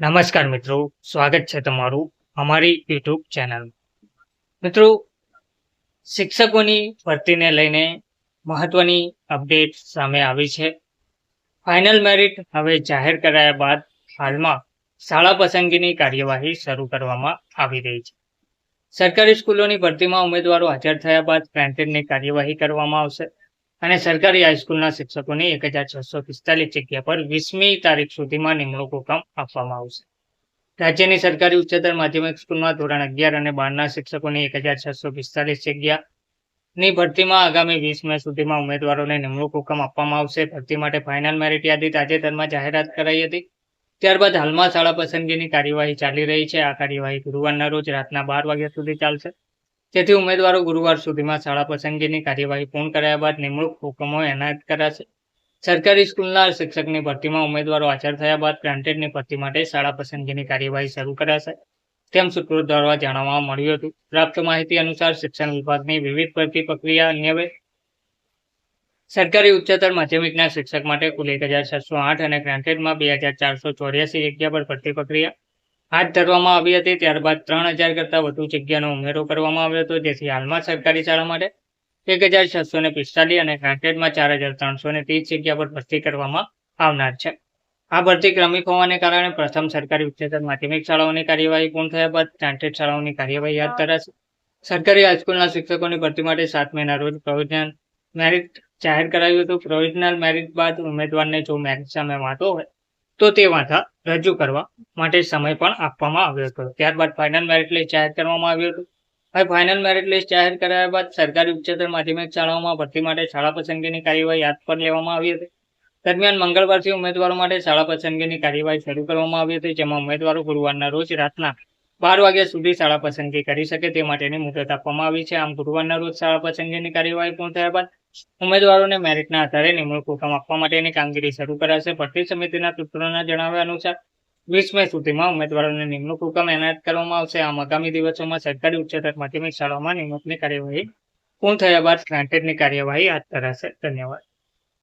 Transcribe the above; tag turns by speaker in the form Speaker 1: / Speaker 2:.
Speaker 1: નમસ્કાર મિત્રો, સ્વાગત છે તમારું અમારી યુટ્યુબ ચેનલ મિત્રો, શિક્ષકોની ભરતીને લઈને મહત્વની અપડેટ સામે આવી છે. ફાઇનલ મેરિટ હવે જાહેર કરાયા બાદ હાલમાં શાળા પસંદગીની કાર્યવાહી શરૂ કરવામાં આવી રહી છે. સરકારી સ્કૂલોની ભરતીમાં ઉમેદવારો હાજર થયા બાદ ગ્રાન્ટેડની કાર્યવાહી કરવામાં આવશે. અને સરકારી હાઈસ્કૂલના શિક્ષકોની એક જગ્યા પર વીસમી તારીખ સુધીમાં નિમણૂક હુકમ આપવામાં આવશે. રાજ્યની સરકારી ઉચ્ચતર માધ્યમિક સ્કૂલમાં ધોરણ અગિયાર અને બારના શિક્ષકોની એક હજાર છસો પિસ્તાલીસ જગ્યાની ભરતીમાં આગામી વીસ મે સુધીમાં ઉમેદવારોને નિમણૂક હુકમ આપવામાં આવશે. ભરતી માટે ફાઇનલ મેરિટ યાદી તાજેતરમાં જાહેરાત કરાઈ હતી. ત્યારબાદ હાલમાં શાળા પસંદગીની કાર્યવાહી ચાલી રહી છે. આ કાર્યવાહી ગુરુવારના રોજ રાતના બાર વાગ્યા સુધી ચાલશે. તેથી ઉમેદવારો ગુરુવાર સુધીમાં શાળા પસંદગીની કાર્યવાહી પૂર્ણ કર્યા બાદ નિમણૂક હુકમો એનાયત કરાશે સરકારી સ્કૂલના શિક્ષકની ભરતીમાં ઉમેદવારો હાજર થયા બાદ ગ્રાન્ટેડની ભરતી માટે શાળા પસંદગીની કાર્યવાહી શરૂ કરાશે તેમ સૂત્રો દ્વારા જાણવા મળ્યું હતું. પ્રાપ્ત માહિતી અનુસાર શિક્ષણ વિભાગની વિવિધ ભરતી પ્રક્રિયા અન્વયે સરકારી ઉચ્ચતર માધ્યમિકના શિક્ષક માટે કુલ એક હજાર છસો આઠ અને ગ્રાન્ટેડમાં બે હજાર ચારસો ચોર્યાસી જગ્યા પર ભરતી પ્રક્રિયા હાથ ધરવામાં આવી હતી. ત્યારબાદ ત્રણ હજાર કરતાં વધુ જગ્યાનો ઉમેરો કરવામાં આવ્યો હતો. જેથી હાલમાં સરકારી શાળા માટે એક હજાર છસો ને પિસ્તાલીસ અને ગ્રાન્ટેડમાં ચાર હજાર ત્રણસો ને ત્રીસ જગ્યા પર ભરતી કરવામાં આવનાર છે. આ ભરતી ક્રમિક હોવાને કારણે પ્રથમ સરકારી ઉચ્ચતર માધ્યમિક શાળાઓની કાર્યવાહી પૂર્ણ થયા બાદ ગ્રાન્ટેડ શાળાઓની કાર્યવાહી હાથ ધરાશે. સરકારી હાઈસ્કૂલના શિક્ષકોની ભરતી માટે સાત મહિના રોજ પ્રોવિઝનલ મેરિટ જાહેર કરાયું હતું. પ્રોવિઝનલ મેરિટ બાદ ઉમેદવારને જો મેરિટ સામે વાંધો હોય તો તે વાંધા રજૂ કરવા માટે સમય પણ આપવામાં આવ્યો હતો. ત્યારબાદ ફાઇનલ મેરિટ લિસ્ટ જાહેર કરવામાં આવ્યું હતું. હવે ફાઇનલ મેરિટ લિસ્ટ જાહેર કરાયા બાદ સરકારી ઉચ્ચતર માધ્યમિક શાળાઓમાં ભરતી માટે શાળા પસંદગીની કાર્યવાહી હાથ પર લેવામાં આવી હતી. દરમિયાન મંગળવારથી ઉમેદવારો માટે શાળા પસંદગીની કાર્યવાહી શરૂ કરવામાં આવી હતી, જેમાં ઉમેદવારો ગુરુવારના રોજ રાતના બાર વાગ્યા સુધી શાળા પસંદગી કરી શકે તે માટેની મુદત આપવામાં આવી છે. આમ ગુરુવારના રોજ શાળા પસંદગીની કાર્યવાહી પૂર્ણ થયા બાદ ઉમેદવારોને મેરિટના આધારે નિમણૂક હુકમ આપવા માટેની કામગીરી શરૂ કરાશે. ભરતી સમિતિના સૂત્રોના જણાવ્યા અનુસાર, વીસ મે સુધીમાં ઉમેદવારોને નિમણૂક હુકમ એનાયત કરવામાં આવશે. આમ આગામી દિવસોમાં સરકારી ઉચ્ચતર માધ્યમિક શાળાઓમાં નિમણૂકની કાર્યવાહી પૂર્ણ થયા બાદ ગ્રાન્ટેડની કાર્યવાહી હાથ ધરાશે. ધન્યવાદ.